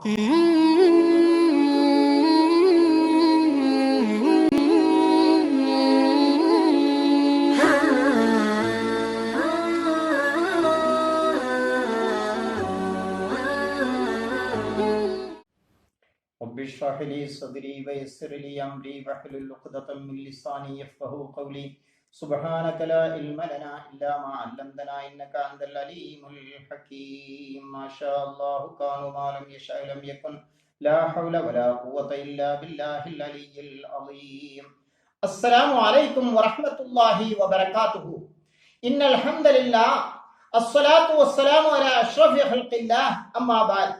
رب اشرح لي صدري ويسر لي أمري واحلل عقدة من لساني يفقهوا قولي. سبحانك لا علم لنا الا ما علمتنا انك انت العليم الحكيم ما شاء الله كان ما لم يشاء لم يكن لا حول ولا قوة الا بالله العلي العظيم السلام عليكم ورحمة الله وبركاته إن الحمد لله الصلاة والسلام على أشرف خلق الله أما بعد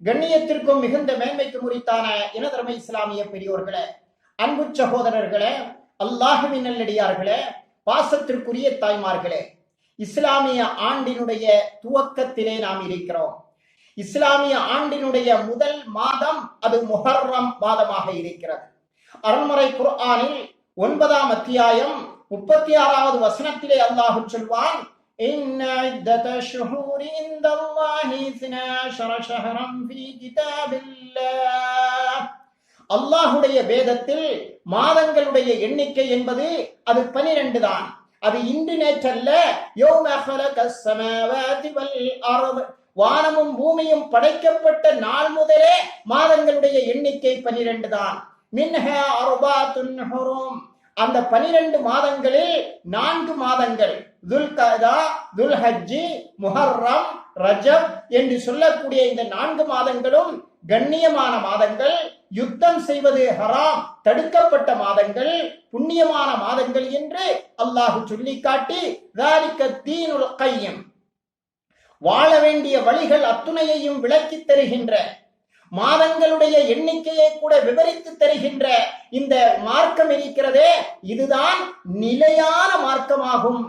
கண்ணியத்திற்கும் மிகுந்த மேன்மைக்கும் உரித்தான இனதர்மை இஸ்லாமிய பெரியோர்களே அன்பு சகோதரர்களே அல்லாஹுவின் நல்லடியார்களே பாசத்திற்குரிய தாய்மார்களே இஸ்லாமிய ஆண்டினுடைய துவக்கத்திலே நாம் இருக்கிறோம். இஸ்லாமிய ஆண்டினுடைய முதல் மாதம் அது முஹர்ரம் மாதமாக இருக்கிறது. அருண்மறை குர்ஆனில் ஒன்பதாம் அத்தியாயம் முப்பத்தி ஆறாவது வசனத்திலே அல்லாஹு சொல்வான் إن அல்லாஹுடைய வேதத்தில் மாதங்களுடைய எண்ணிக்கை என்பது அது பனிரெண்டு தான். அது இன்று நேற்றல்ல வானமும் பூமியும் படைக்கப்பட்ட நாள் முதலே மாதங்களுடைய எண்ணிக்கை பனிரெண்டு தான். மின்ஹா அருபா துன்ஹரும் அந்த பனிரெண்டு மாதங்களில் நான்கு மாதங்கள் துல்கதா துல்ஹஜ்ஜி முஹர்ரம் ரஜப் என்று சொல்லக்கூடிய இந்த நான்கு மாதங்களும் கண்ணியமான மாதங்கள். யுத்தம் செய்வது ஹராம். தடுக்கப்பட்ட மாதங்கள் புண்ணியமான மாதங்கள் என்று அல்லாஹு சொல்லி காட்டி தீனுல் கையம் வாழ வேண்டிய வழிகள் அத்துணையையும் விளக்கி தருகின்ற மாதங்களுடைய எண்ணிக்கையை கூட விவரித்து தருகின்ற இந்த மார்க்கம் இருக்கிறதே இதுதான் நிலையான மார்க்கமாகும்.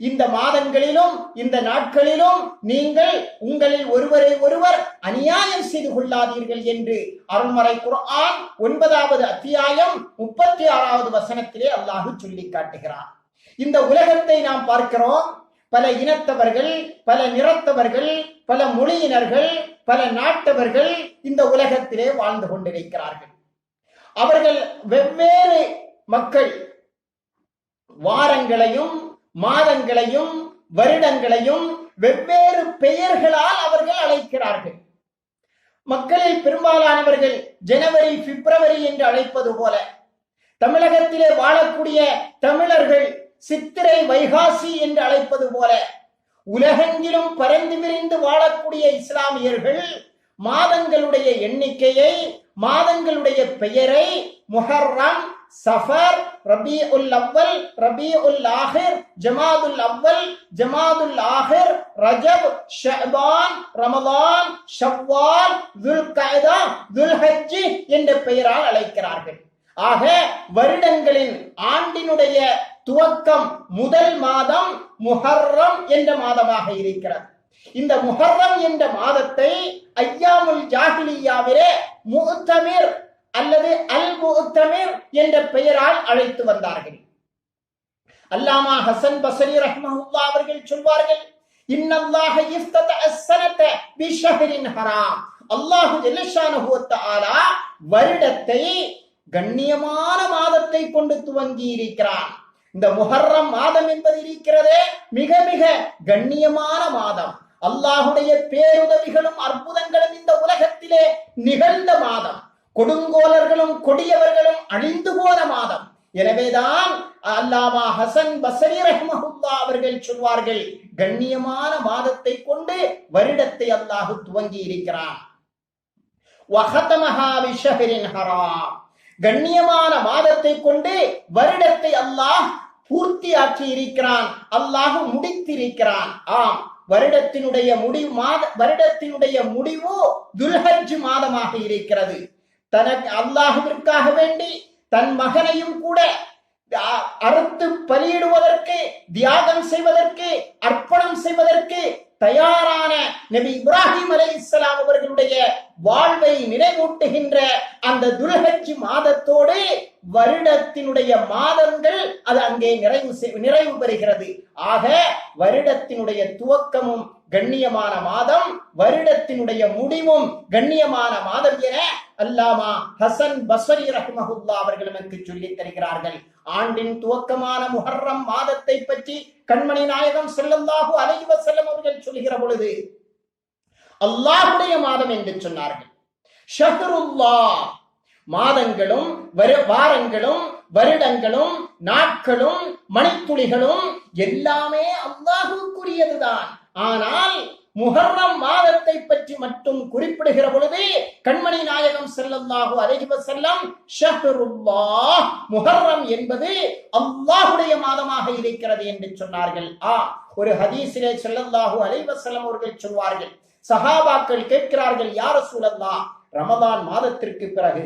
இந்த மாதங்களிலும் இந்த நாட்களிலும் நீங்கள் உங்களில் ஒருவரை ஒருவர் அநியாயம் செய்து கொள்ளாதீர்கள் என்று அருள்மறை குரான் ஒன்பதாவது அத்தியாயம் முப்பத்தி ஆறாவது வசனத்திலே அல்லாஹு சொல்லி காட்டுகிறார் இந்த உலகத்தை நாம் பார்க்கிறோம். பல இனத்தவர்கள் பல நிறத்தவர்கள் பல மொழியினர்கள் பல நாட்டவர்கள் இந்த உலகத்திலே வாழ்ந்து கொண்டிருக்கிறார்கள். அவர்கள் வெவ்வேறு மக்கள் வாரங்களையும் மாதங்களையும் வருடங்களையும் வெவ்வேறு பெயர்களால் அவர்கள் அழைக்கிறார்கள். மக்களில் பெரும்பாலானவர்கள் ஜனவரி பிப்ரவரி என்று அழைப்பது போல தமிழகத்திலே வாழக்கூடிய தமிழர்கள் சித்திரை வைகாசி என்று அழைப்பது போல உலகெங்கிலும் பரந்து விரிந்து வாழக்கூடிய இஸ்லாமியர்கள் மாதங்களுடைய எண்ணிக்கையை மாதங்களுடைய பெயரை முஹர்ரம் சஃபர் ரபி உல் அவ்வல் ரபி உல் ஆஹிர் ஜமாதுல் அவ்வல் ஜமாதுல் ஆஹிர் ரஜப் ஷபான் ரமதான் ஷவ்வால் துல் கைதா துல் ஹஜ்ஜி என்ற பெயரால் அழைக்கிறார்கள். ஆக வருடங்களின் ஆண்டினுடைய துவக்கம் முதல் மாதம் முஹர்ரம் என்ற மாதமாக இருக்கிறது. இந்த முஹர்ரம் என்ற மாதத்தை ஐயாமுல் ஜாகிலியாவிலே முத்தமிர் அல்லது அல் முத்தமிர் என்ற பெயரால் அழைத்து வந்தார்கள். அல்லாமா ஹசன் பசரி ரஹ்மஹுல்லா அவர்கள் சொல்வார்கள் இன்னல்லாஹ இஃப்தத அஸ்ஸனத பிஷஹரின் ஹராம். அல்லாஹு ஜல்லஷானஹு தஆலா வருடத்தை கண்ணியமான மாதத்தை கொண்டு துவங்கி இருக்கிறான் இந்த முஹர்ரம் மாதம் என்பது இருக்கிறதே மிக மிக கண்ணியமான மாதம். அல்லாஹுடைய பேருதவிகளும் அற்புதங்களும் இந்த உலகத்திலே நிகழ்ந்த மாதம். கொடுங்கோலர்களும் கொடியவர்களும் அழிந்து போன மாதம். எனவேதான் அல்லாமா ஹசன் பசரி ரஹ்மஹுல்லா அவர்கள் சொல்வார்கள் கண்ணியமான மாதத்தை கொண்டு வருடத்தை அல்லாஹு துவங்கி இருக்கிறான். ஹராம். கண்ணியமான மாதத்தை கொண்டு வருடத்தை அல்லாஹ் பூர்த்தியாக்கி இருக்கிறான் அல்லாஹ் முடித்திருக்கிறான். ஆம் வருடத்தினுடைய முடிவு மாத வருடத்தினுடைய முடிவு துல்ஹஜ் மாதமாக இருக்கிறது. தனக்கு அல்லாஹுவிற்காக வேண்டி தன் மகனையும் கூட அறுத்து பலியிடுவதற்கு தியாகம் செய்வதற்கு அர்ப்பணம் செய்வதற்கு தயாரான நபி இப்ராஹிம் அலை இஸ்லாம் அவர்களுடைய வாழ்வை நினைவூட்டுகின்ற அந்த துலகச்சி மாதத்தோடு வருடத்தினுடைய மாதங்கள் அது அங்கே நிறைவு நிறைவு பெறுகிறது. ஆக வருடத்தினுடைய துவக்கமும் கண்ணியமான மாதம் வருடத்தினுடைய முடிவும் கண்ணியமான மாதம் என அல்லாமா ஹசன் பஸ்வரி ரஹ்மஹுல்லா அவர்கள் எனக்கு சொல்லித் தருகிறார்கள். ஆண்டின் துவக்கமான முஹர்ரம் மாதத்தை பற்றி கண்மணி நாயகம் செல்லல்லாஹு அலைவ செல்லம் அவர்கள் சொல்கிற பொழுது அல்லாஹுடைய மாதம் என்று சொன்னார்கள். ஷஹருல்லா மாதங்களும் வரு- வாரங்களும் வருடங்களும் நாட்களும் மணித்துளிகளும் எல்லாமே அல்லாஹுக்குரியதுதான். ஆனால் முகர்ணம் மாதத்தை பற்றி மட்டும் குறிப்பிடுகிற பொழுது கண்மணி நாயகம் செல்லல்லாஹு அலைஹி வஸல்லம் ஷஹருல்லா முகர்ணம் என்பது அல்லாஹுடைய மாதமாக இருக்கிறது என்று சொன்னார்கள். ஆ ஒரு ஹதீஸிலே செல்லல்லாஹு அலைஹி செல்லம் அவர்கள் சொல்வார்கள் சஹாபாக்கள் கேட்கிறார்கள் யார சூழல்லா ரமதான் மாதத்திற்கு பிறகு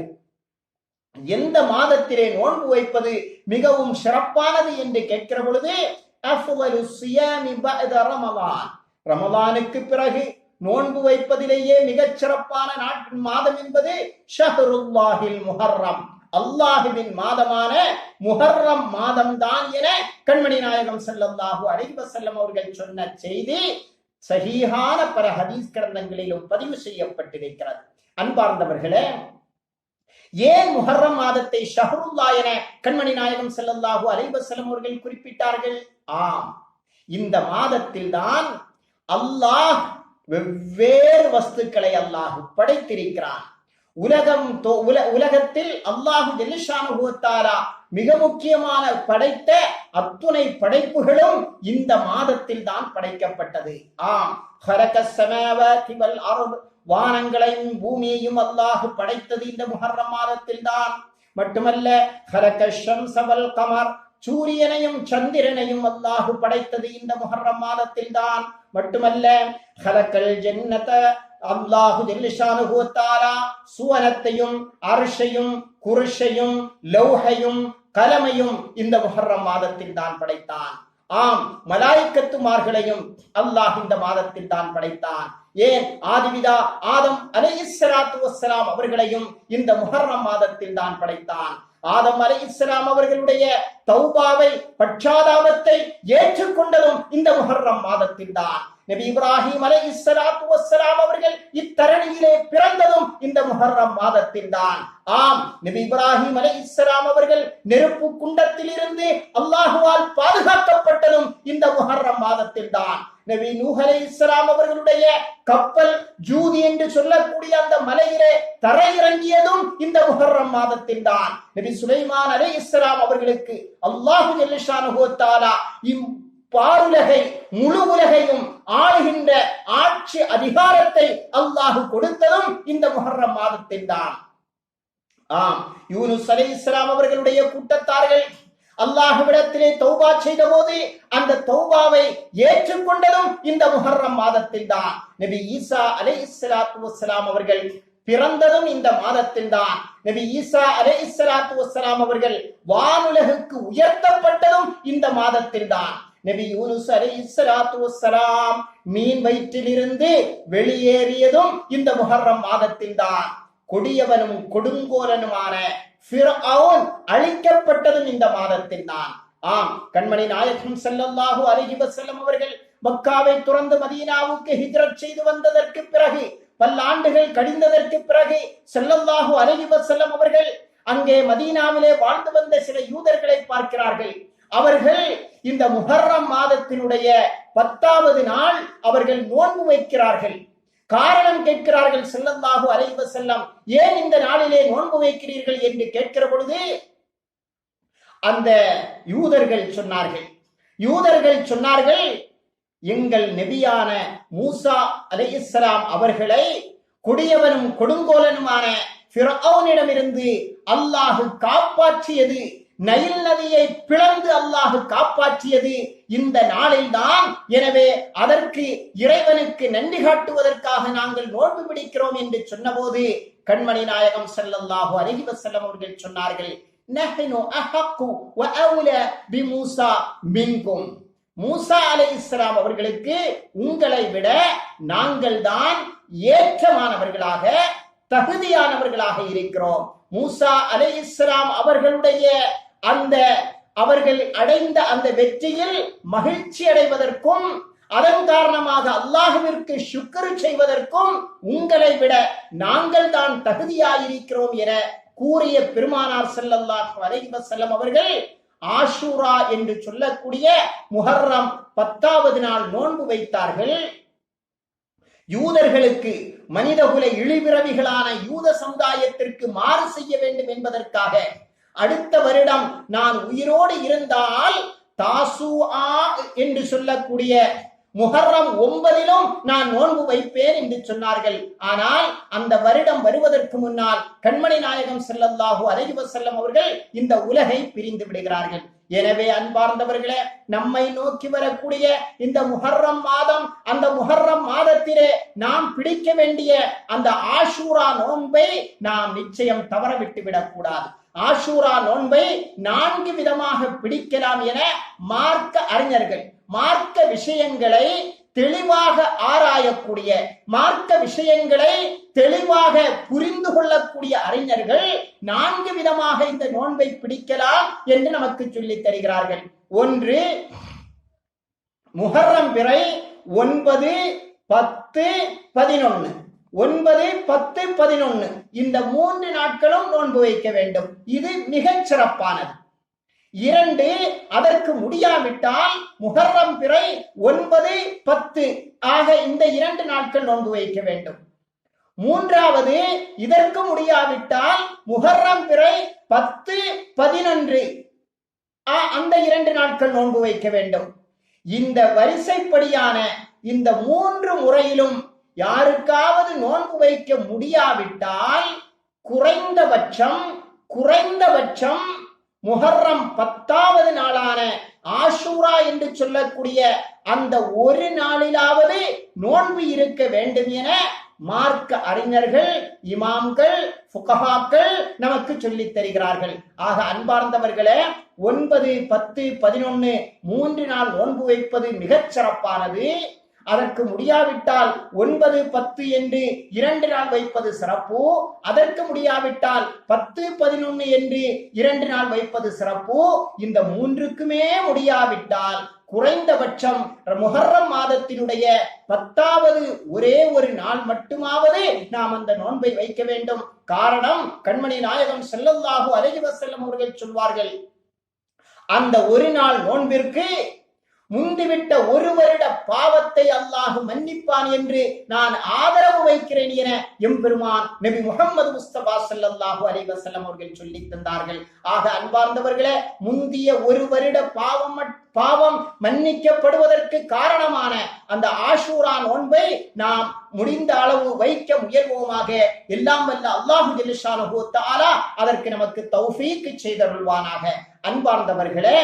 எந்த மாதத்திலே நோன்பு வைப்பது மிகவும் சிறப்பானது? என்று கேட்கிற பொழுது ரமதான் ரமதானுக்கு பிறகு நோன்பு வைப்பதிலேயே மிகச் சிறப்பான நாட்டின் மாதம் என்பது ஷஹருல்லாஹில் முஹர்ரம். அல்லாஹுவின் மாதமான முஹர்ரம் மாதம் தான் என கண்மணி நாயகம் செல்லல்லாஹு அலைஹி செல்லம் அவர்கள் சொன்ன செய்தி சகிஹான பல ஹதீஸ் கிரந்தங்களிலும் பதிவு செய்யப்பட்டிருக்கிறது. அன்பார்ந்தவர்களே ஏன் முஹர்ரம் மாதத்தை ஷஹருல்லா என கண்மணி நாயகம் செல்லல்லாஹு அலைஹி செல்லம் அவர்கள் குறிப்பிட்டார்கள்? ஆம் இந்த மாதத்தில் தான் அல்லாஹ் வெவ்வேறு வஸ்துக்களை அல்லாஹ் படைத்திருக்கிறான். உலகம் உலகத்தில் அல்லாஹு ஜெல்லிஷானுகூத்தாரா மிக முக்கியமான படைத்த அத்துணை படைப்புகளும் இந்த மாதத்தில் தான் படைக்கப்பட்டது. ஆம் வானங்களையும் பூமியையும் அல்லாஹு படைத்தது இந்த முஹர்ரம் மாதத்தில் தான். மட்டுமல்ல கமர் சூரியனையும் சந்திரனையும் அல்லாஹு படைத்தது இந்த முஹர்ரம் மாதத்தில் தான். மட்டுமல்ல ஹலக்கல் ஜன்னத அல்லாஹு ஜெல்லிஷானுஹு தாலா சுவனத்தையும் அரிஷையும் குருஷையும் லௌஹையும் கலமையும் இந்த முஹர்ரம் மாதத்தில் தான் படைத்தான். ஆம் மலாய்க்கத்துமார்களையும் அல்லாஹ் இந்த மாதத்தில் தான் படைத்தான். ஏன்? ஆதிவிதா ஆதம் அலை வசலாம் அவர்களையும் இந்த முஹர்ரம் மாதத்தில் தான் படைத்தான். ஆதம் அலை இஸ்லாம் அவர்களுடைய தௌபாவை பட்சாதாபத்தை ஏற்றுக்கொண்டதும் முஹர்ரம் மாதத்தில் தான் நபி இப்ராஹிம் அலை இஸ்லாத்து வசலாம் அவர்கள் இத்தரணியிலே பிறந்ததும் இந்த முஹர்ரம் மாதத்தில் தான் ஆம் நபி இப்ராஹிம் அலை இஸ்லாம் அவர்கள் நெருப்பு குண்டத்தில் இருந்து அல்லாஹுவால் பாதுகாக்கப்பட்டதும் இந்த முஹர்ரம் மாதத்தில் தான் நபி நூஹ் அலை இஸ்லாம் அவர்களுடைய கப்பல் ஜூதி என்று சொல்லக்கூடிய அந்த மலையிலே தரையிறங்கியதும் இந்த முஹர்ரம் மாதத்தில் தான் நபி சுலைமான் அலை இஸ்லாம் அவர்களுக்கு அல்லாஹு ஜல்லஷானுஹு வ இம் பாருலகை முழு உலகையும் ஆளுகின்ற ஆட்சி அதிகாரத்தை அல்லாஹு கொடுத்ததும் இந்த முஹர்ரம் மாதத்தின் தான். ஆம் யூனுஸ் இஸ்லாம் அவர்களுடைய கூட்டத்தார்கள் அல்லாஹுவிடத்திலே தௌபா செய்த போது அந்த தௌபாவை ஏற்றுக்கொண்டதும் இந்த முஹர்ரம் மாதத்தில் தான். நபி ஈசா அலை இஸ்லாத்து வசலாம் அவர்கள் பிறந்ததும் இந்த மாதத்தில் தான். நபி ஈசா அலை இஸ்லாத்து வசலாம் அவர்கள் வானுலகுக்கு உயர்த்தப்பட்டதும் இந்த மாதத்தில் தான். நபி யூனுஸ் அலை இஸ்லாத்து வசலாம் மீன் வயிற்றிலிருந்து வெளியேறியதும் இந்த முஹர்ரம் மாதத்தில் தான் கொடியவனும் கொடுங்கோலனுமான ஃபிர்அவுன் அழிக்கப்பட்டதும் இந்த மாதத்தில் தான் ஆம் கண்மணி நாயகம் செல்லல்லாஹு அலைஹி செல்லும் அவர்கள் மக்காவை துறந்து மதீனாவுக்கு ஹிஜ்ரத் செய்து வந்ததற்கு பிறகு பல்லாண்டுகள் கடிந்ததற்கு பிறகு செல்லல்லாஹு அலைஹி வஸல்லம் அவர்கள் அங்கே மதீனாவிலே வாழ்ந்து வந்த சில யூதர்களை பார்க்கிறார்கள். அவர்கள் இந்த முஹர்ரம் மாதத்தினுடைய பத்தாவது நாள் அவர்கள் நோன்பு வைக்கிறார்கள். காரணம் கேட்கிறார்கள் செல்லந்தாக அலைஹி செல்லம் ஏன் இந்த நாளிலே நோன்பு வைக்கிறீர்கள் என்று கேட்கிற பொழுது அந்த யூதர்கள் சொன்னார்கள். யூதர்கள் சொன்னார்கள் எங்கள் நெபியான மூசா அலைஹிஸ்ஸலாம் அவர்களை கொடியவனும் கொடுங்கோலனுமான ஃபிரௌனிடமிருந்து அல்லாஹு காப்பாற்றியது. நயில் நதியை பிளந்து அல்லாஹ் காப்பாற்றியது இந்த நாளில்தான். எனவே அதற்கு இறைவனுக்கு நன்றி காட்டுவதற்காக நாங்கள் நோன்பு பிடிக்கிறோம் என்று சொன்னபோது கண்மணி நாயகம் செல்லல்லாஹு அருகி வசல்லம் அவர்கள் சொன்னார்கள் நஹ்னு அஹக்கு வ மின்கும். மூசா அலைஹிஸ்ஸலாம் அவர்களுக்கு உங்களை விட நாங்கள் தான் ஏற்றமானவர்களாக தகுதியானவர்களாக இருக்கிறோம். மூசா அலை இஸ்லாம் அவர்களுடைய அந்த அவர்கள் அடைந்த அந்த வெற்றியில் மகிழ்ச்சி அடைவதற்கும் அதன் காரணமாக அல்லாஹுவிற்கு சுக்கரு செய்வதற்கும் உங்களை விட நாங்கள் தான் தகுதியாயிருக்கிறோம் என கூறிய பெருமானார் செல்லல்லாஹ் அலைஹி வஸல்லம் அவர்கள் ஆஷூரா என்று சொல்லக்கூடிய முஹர்ரம் பத்தாவது நாள் நோன்பு வைத்தார்கள். யூதர்களுக்கு மனிதகுல இழிபிறவிகளான யூத சமுதாயத்திற்கு மாறு செய்ய வேண்டும் என்பதற்காக அடுத்த வருடம் நான் உயிரோடு இருந்தால் தாசு என்று சொல்லக்கூடிய முகர்ரம் ஒன்பதிலும் நான் நோன்பு வைப்பேன் என்று சொன்னார்கள். ஆனால் அந்த வருடம் வருவதற்கு முன்னால் கண்மணி நாயகம் செல்லல்லாஹு அலைஹி வஸல்லம் அவர்கள் இந்த உலகை பிரிந்து விடுகிறார்கள். எனவே அன்பார்ந்தவர்களே நம்மை நோக்கி வரக்கூடிய இந்த முஹர்ரம் மாதம் அந்த முஹர்ரம் மாதத்திலே நாம் பிடிக்க வேண்டிய அந்த ஆஷூரா நோன்பை நாம் நிச்சயம் தவற விட்டு விடக்கூடாது. ஆஷூரா நோன்பை நான்கு விதமாக பிடிக்கலாம் என மார்க்க அறிஞர்கள் மார்க்க விஷயங்களை தெளிவாக ஆராயக்கூடிய மார்க்க விஷயங்களை தெளிவாக புரிந்து கொள்ளக்கூடிய அறிஞர்கள் நான்கு விதமாக இந்த நோன்பை பிடிக்கலாம் என்று நமக்கு சொல்லித் தருகிறார்கள். ஒன்று முகர்ரம் பிறை ஒன்பது பத்து பதினொன்னு. ஒன்பது பத்து பதினொன்னு. இந்த மூன்று நாட்களும் நோன்பு வைக்க வேண்டும். இது மிகச் சிறப்பானது. இரண்டு அதற்கு முடியாவிட்டால் முகர்ரம் பிறை ஒன்பது பத்து ஆக இந்த இரண்டு நாட்கள் நோன்பு வைக்க வேண்டும். மூன்றாவது இதற்கு முடியாவிட்டால் முகர்ரம் பிறை பத்து பதினொன்று ஆ- அந்த இரண்டு நாட்கள் நோன்பு வைக்க வேண்டும். இந்த வரிசைப்படியான இந்த மூன்று முறையிலும் யாருக்காவது நோன்பு வைக்க முடியாவிட்டால் குறைந்தபட்சம் குறைந்தபட்சம் முஹர்ரம் பத்தாவது நாளான ஆஷூரா என்று சொல்லக்கூடிய அந்த ஒரு நாளிலாவது நோன்பு இருக்க வேண்டும் என மார்க்க அறிஞர்கள் இமாம்கள் ஃபுகஹாக்கள் நமக்கு சொல்லித் தருகிறார்கள். ஆக அன்பார்ந்தவர்களே ஒன்பது பத்து பதினொன்னு மூன்று நாள் நோன்பு வைப்பது மிகச் சிறப்பானது. அதற்கு முடியாவிட்டால் ஒன்பது பத்து என்று இரண்டு நாள் வைப்பது சிறப்பு. அதற்கு முடியாவிட்டால் பத்து பதினொன்னு என்று இரண்டு நாள் வைப்பது சிறப்பு. இந்த மூன்றுக்குமே முடியாவிட்டால் குறைந்தபட்சம் முஹர்ரம் மாதத்தினுடைய பத்தாவது ஒரே ஒரு நாள் மட்டுமாவது நாம் அந்த நோன்பை வைக்க வேண்டும். காரணம் கண்மணி நாயகம் ஸல்லல்லாஹு அலைஹி செல்லும் அவர்கள் சொல்வார்கள் அந்த ஒரு நாள் நோன்பிற்கு முந்திவிட்ட ஒரு வருட பாவத்தை அல்லாஹ் மன்னிப்பான் என்று நான் ஆதரவு வைக்கிறேன் என எம்பெருமான் நபி முகமது முஸ்தபா சல்லாஹு அலைவசல்லம் அவர்கள் சொல்லி தந்தார்கள். ஆக அன்பார்ந்தவர்களே முந்திய ஒரு வருட பாவம் பாவம் மன்னிக்கப்படுவதற்கு காரணமான அந்த ஆஷூரா நோன்பை நாம் முடிந்த அளவு வைக்க முயல்வோமாக. எல்லாம் வல்ல அல்லாஹு ஜெலிஷானு அதற்கு நமக்கு தௌஃபீக்கு செய்தருள்வானாக. அன்பார்ந்தவர்களே